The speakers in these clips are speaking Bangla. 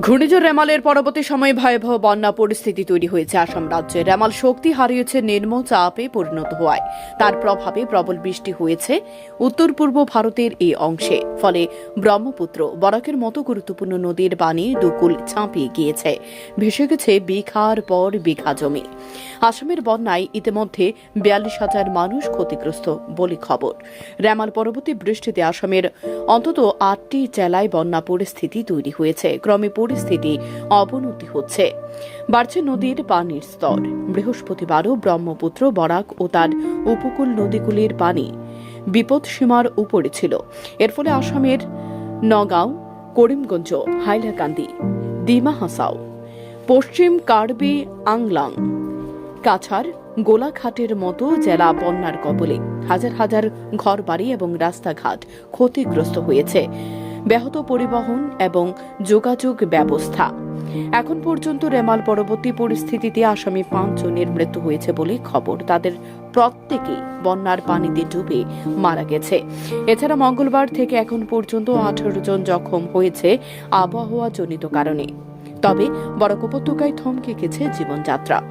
ঘূর্ণিঝড় রেমালের পরবর্তী সময়ে ভয়াবহ বন্যা পরিস্থিতি তৈরি হয়েছে আসাম রাজ্যে। রেমাল শক্তি হারিয়েছে নিম্ন চাপে পরিণত হওয়ায়। তার প্রভাবে প্রবল বৃষ্টি হয়েছে উত্তর পূর্ব ভারতের এই অংশে। ফলে ব্রহ্মপুত্র, বরাকের মতো গুরুত্বপূর্ণ নদীর পানি দুকুল ছাপিয়ে গিয়েছে। ভেসে গেছে বিঘার পর বিঘা জমি। আসামের বন্যায় ইতিমধ্যে বিয়াল্লিশ হাজার মানুষ ক্ষতিগ্রস্ত বলে খবর। রেমাল পরবর্তী বৃষ্টিতে আসামের অন্তত আটটি জেলায় বন্যা পরিস্থিতি তৈরি হয়েছে। ক্রমে পরিস্থিতি অবনতি হচ্ছে। বাড়ছে নদীর পানির স্তর। বৃহস্পতিবারও ব্রহ্মপুত্র, বরাক ও তার উপকূল নদীগুলির পানি বিপদসীমার উপরে ছিল। এর ফলে আসামের নগাঁও, করিমগঞ্জ, হাইলাকান্দি দিমা হাসাও, পশ্চিম কার্বি আংলাং, কাছাড়, গোলাঘাটের মতো জেলা বন্যার কবলে হাজার হাজার ঘরবাড়ি এবং রাস্তাঘাট ক্ষতিগ্রস্ত হয়েছে। ব্যাহত পরিবহন এবং যোগাযোগ ব্যবস্থা। এখন পর্যন্ত রেমাল পরবর্তী পরিস্থিতিতে আসামি পাঁচজনের মৃত্যু হয়েছে বলে খবর। তাদের প্রত্যেকেই বন্যার পানিতে ডুবে মারা গেছে। এছাড়া মঙ্গলবার থেকে এখন পর্যন্ত আঠারো জন জখম হয়েছে আবহাওয়াজনিত কারণে। তবে বরাক উপত্যকায় থমকে গেছে জীবনযাত্রা।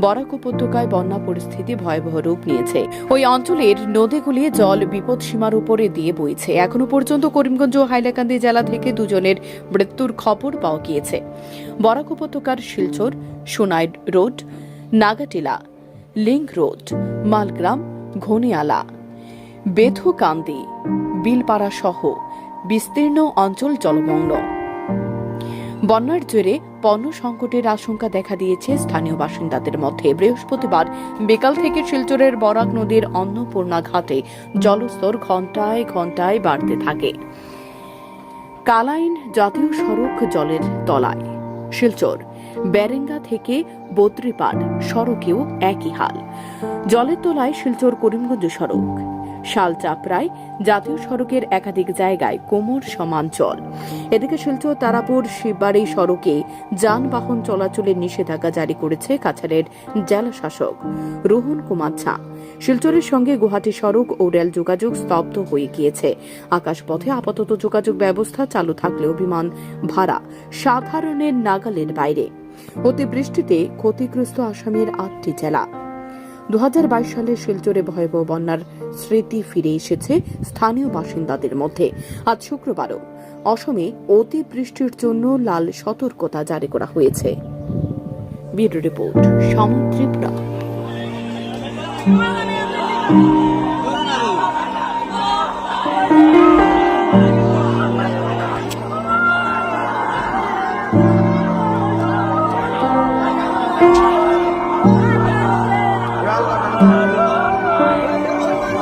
বরাক উপত্যকায় বন্যা পরিস্থিতি ভয়াবহ রূপ নিয়েছে। ওই অঞ্চলের নদীগুলি জল বিপদসীমার উপরে দিয়ে বইছে। এখনও পর্যন্ত করিমগঞ্জ ও হাইলাকান্দি জেলা থেকে দুজনের মৃত্যুর খবর পাওয়া গিয়েছে। বরাক উপত্যকার Silchar Sonai road, Nagatila, link road, Malugram, Ghaniala, Bethukandi, Bilpara সহ বিস্তীর্ণ অঞ্চল জলমগ্ন। বন্যার জেরে পণ্য সংকটের আশঙ্কা দেখা দিয়েছে স্থানীয় বাসিন্দাদের মধ্যে। বৃহস্পতিবার বিকাল থেকে শিলচরের বরাক নদীর অন্নপূর্ণা ঘাটে জলস্তর ঘন্টায় ঘন্টায় বাড়তে থাকে। কালাইন জাতীয় সড়ক জলের তলায়। শিলচর, ব্যারেঙ্গা থেকে বদ্রিপাড় সড়কেও একই হাল। জলের তলায় শিলচর করিমগঞ্জ সড়ক। শালচাপড়ায় জাতীয় সড়কের একাধিক জায়গায় কোমর সমান জল এদিকে শিলচর, তারাপুর, শিববাড়ি সড়কে যানবাহন চলাচলের নিষেধাজ্ঞা জারি করেছে কাছাড়ের জেলা শাসক রোহন কুমার ঝা। শিলচরের সঙ্গে গুয়াহাটি সড়ক ও রেল যোগাযোগ স্তব্ধ হয়ে গিয়েছে। আকাশপথে আপাতত যোগাযোগ ব্যবস্থা চালু থাকলেও বিমান ভাড়া সাধারণের নাগালের বাইরে। অতিবৃষ্টিতে ক্ষতিগ্রস্ত আসামের আটটি জেলা। দু হাজার বাইশ সালে শিলচরে ভয়াবহ বন্যার স্মৃতি ফিরে এসেছে স্থানীয় বাসিন্দাদের মধ্যে। আজ শুক্রবারও অসমে অতিবৃষ্টির জন্য লাল সতর্কতা জারি করা হয়েছে। রিপোর্ট সময়